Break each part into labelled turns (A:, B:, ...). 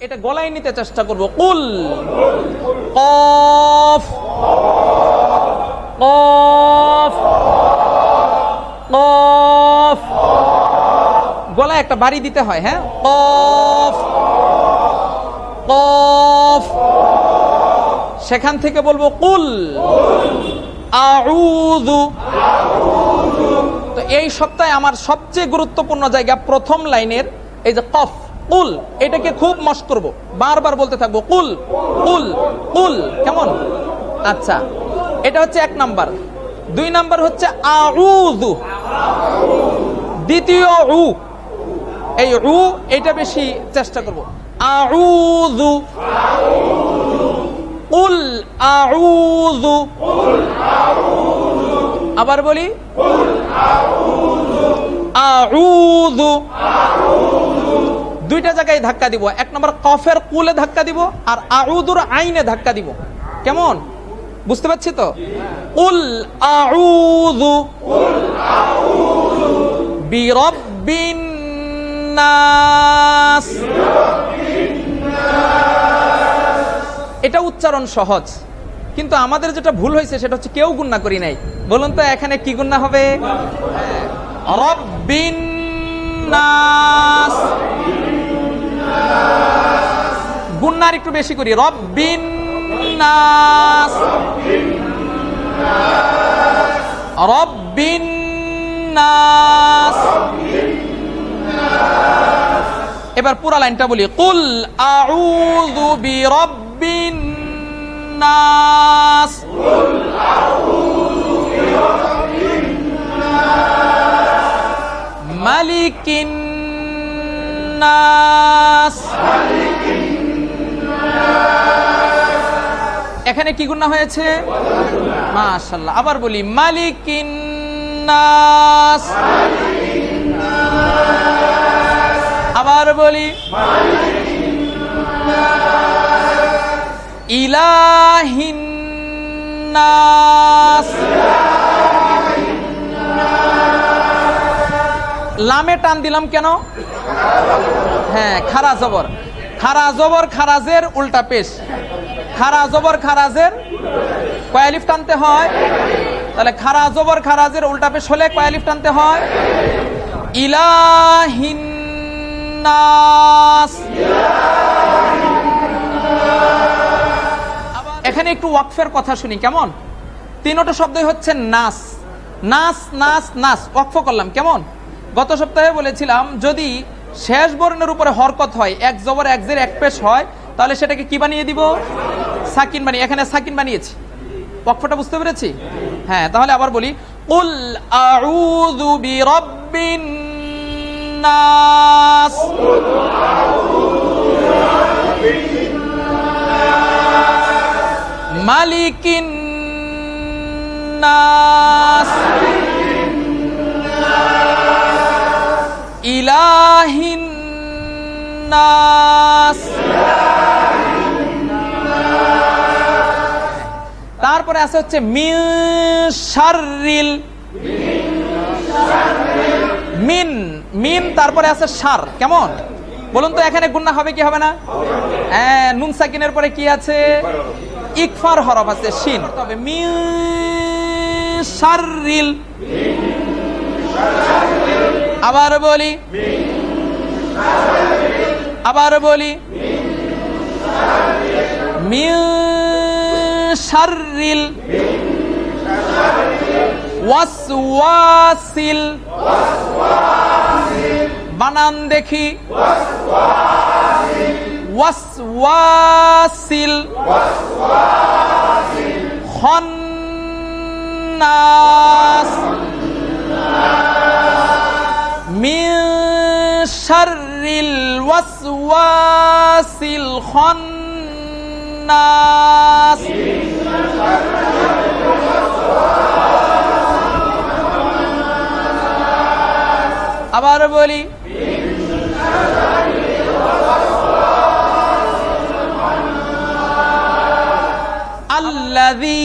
A: এটা গলায় নিতে চেষ্টা করব। কুল। কফ। কফ। কফ। গলায় একটা বাড়ি দিতে হয় হ্যাঁ? কফ। কফ। সেখান থেকে বলব, কুল। তো এই সপ্তাহে আমার সবচেয়ে গুরুত্বপূর্ণ জায়গা প্রথম লাইনের এই যে কফ। কুল, এটাকে খুব মশ করব। বারবার বলতে থাকব, কুল কুল কুল, কেমন? আচ্ছা এটা হচ্ছে এক নাম্বার। দুই নাম্বার হচ্ছে আউযু। দ্বিতীয় উ, এই উ, এটা বেশি চেষ্টা করব। আউযু। কুল, আউযু। আবার বলি, আউযু। দুইটা জায়গায় ধাক্কা দিব। এক নম্বর কফের কুলে ধাক্কা দিব আর আউদুর আইনে ধাক্কা দিব। কেমন? বুঝতে পারছি তো? উল নাস। এটা উচ্চারণ সহজ। কিন্তু আমাদের যেটা ভুল হয়েছে সেটা হচ্ছে কেউ গুণনা করি নাই। বলুন তো, এখানে কি গুণনা হবে? রব্বিন নাস। গুণনার একটু বেশি করি। রব্বিন নাস। রব্বিন নাস। এবার পুরা লাইনটা বলি। কুল আউযু বিরব্বিন নাস। মালিকিন এখানে কি গুণা হয়েছে? মাশাল্লাহ আবার বলি মালিকিন নাস। আবার বলি ইলাহিন লামে টান দিলাম কেন? হ্যাঁ খারা জবর। খারা জবর খারাজের উল্টা পেশ। খারা জবর খারাজের কয়ালিফ টানতে হয়। তাহলে খারা জবর খারাজের উল্টা পেশ হলে কয়ালিফ টানতে হয়? ইলাহিনাস এখানে একটু ওয়াকফের কথা শুনি, কেমন? তিনোটা শব্দই হচ্ছে নাস। নাস নাস নাস। ওয়াকফ করলাম, কেমন? গত সপ্তাহে বলেছিলাম, যদি শেষ বর্ণের উপরে হরকত হয়, এক জবর, এক জের, এক পেশ হয়, তাহলে সেটাকে কি বানিয়ে দিব? সাকিন বানিয়ে, এখানে সাকিন বানিয়েছি। ওয়াকফটা বুঝতে পেরেছি? হ্যাঁ তাহলে আবার বলি উল আউযু বিরাব্বিন নাস। মালিকিন নাস। তারপরে আছে হচ্ছে মিন মিন মিন তারপরে আছে সার কেমন? বলুন তো, এখানে গুন্না হবে কি হবে না? হ্যাঁ নুন সাকিনের পরে কি আছে? ইকফার হরফ আছে, শিন। তবে মিন শাররিল আবার বলি। আবার বলি। শাররিল ওয়াসওয়াসিল। বানান দেখি। ওয়াসওয়াসিল। খন্নাস। মিন শাররিল আবার বলি আল্লাযী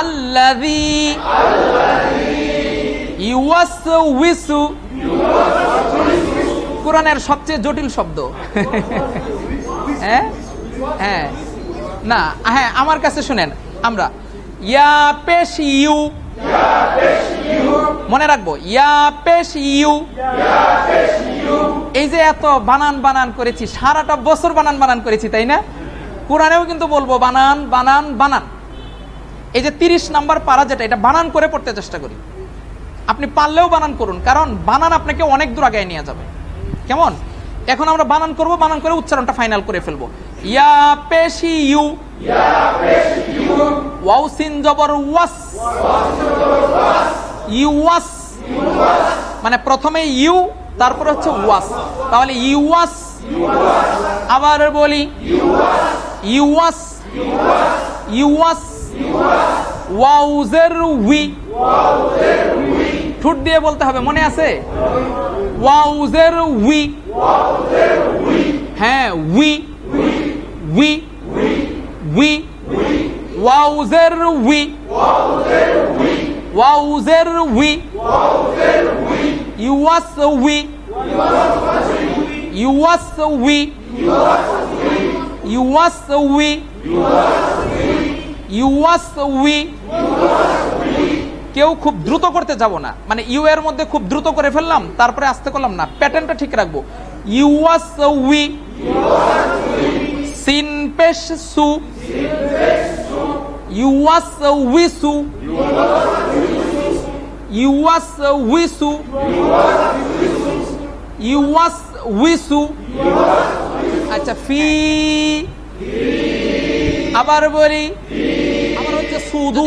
A: আল্লাযী কোরআনের সবচেয়ে জটিল শব্দ। হ্যাঁ? হ্যাঁ। না হ্যাঁ আমার কাছে শুনেন, আমরা। ইয়া পেশ ইউ মনে রাখব, ইয়া পেশ ইউ এই যে এত বানান বানান করেছি, সারাটা বছর বানান বানান করেছি, তাই না? কোরআনেও কিন্তু বলব, বানান বানান বানান। এই যে তিরিশ নাম্বার পারা যেটা, এটা বানান করে পড়তে চেষ্টা করি। আপনি পারলেও বানান করুন, কারণ বানান আপনাকে অনেক দূর আগে নিয়ে যাবে। কেমন? এখন আমরা বানান করব, বানান করে উচ্চারণটা ফাইনাল করে ফেলব। ইয়া পেশি ইউ। ওয়াস। ইউ ওয়াস। মানে প্রথমে ইউ, তারপর হচ্ছে ওয়াস। তাহলে ইউ ওয়াস। আবার বলি ইউ ওয়াস। ইউ ওয়াউজের উই। ঠুট দিয়ে বলতে হবে, মনে আছে? ওয়াউজের উই। হ্যাঁ উই। উই। উই। ওয়াউজের উই। ওয়াউজের উই। ইউয়াস উই। ইউয়াস উই। ইউয়াস উই। ইউয়াস উই। কেউ খুব দ্রুত করতে যাব না। মানে ইউ এর মধ্যে খুব দ্রুত করে ফেললাম, তারপরে আসতে করলাম না। প্যাটার্নটা ঠিক রাখব। ইউয়াস উই সিন সু উইসু ইউয়াস উইসু ইউয়াস উইসু আচ্ছা ফি, আবার বলি, আবার হচ্ছে শুধু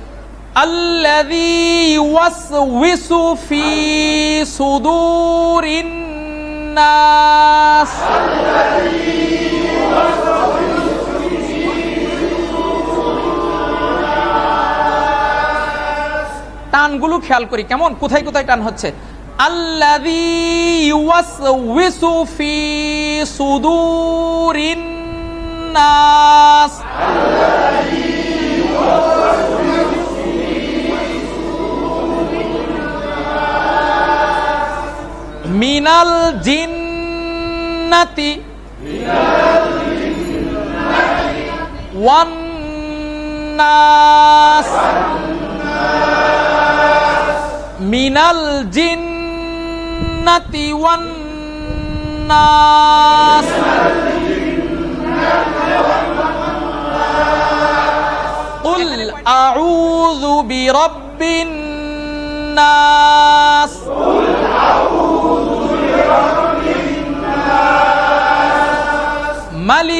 A: الذي يوسوس في صدور الناس টানগুলো খেয়াল করি কেমন কোথায় কোথায় টান হচ্ছে আল্লাযী ইউওয়াসউইসু ফি সুদূরিন নাস মিনাল জিন্নাতি ওয়ান নাস মিনাল জিন্নাতি ওয়ান নাস قل أعوذ برب الناس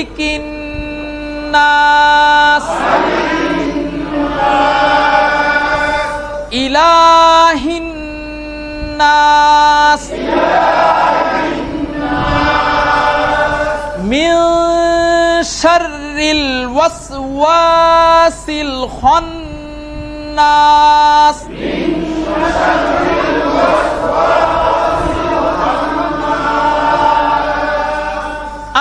A: ملك الناس إله الناس من شر الوسواس الخناس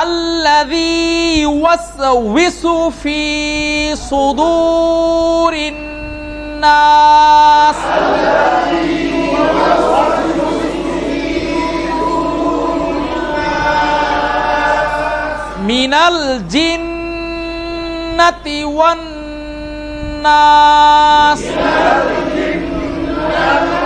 A: الذي يوسوس في صدور الناس. من الجنة والناس من الجنة والناس.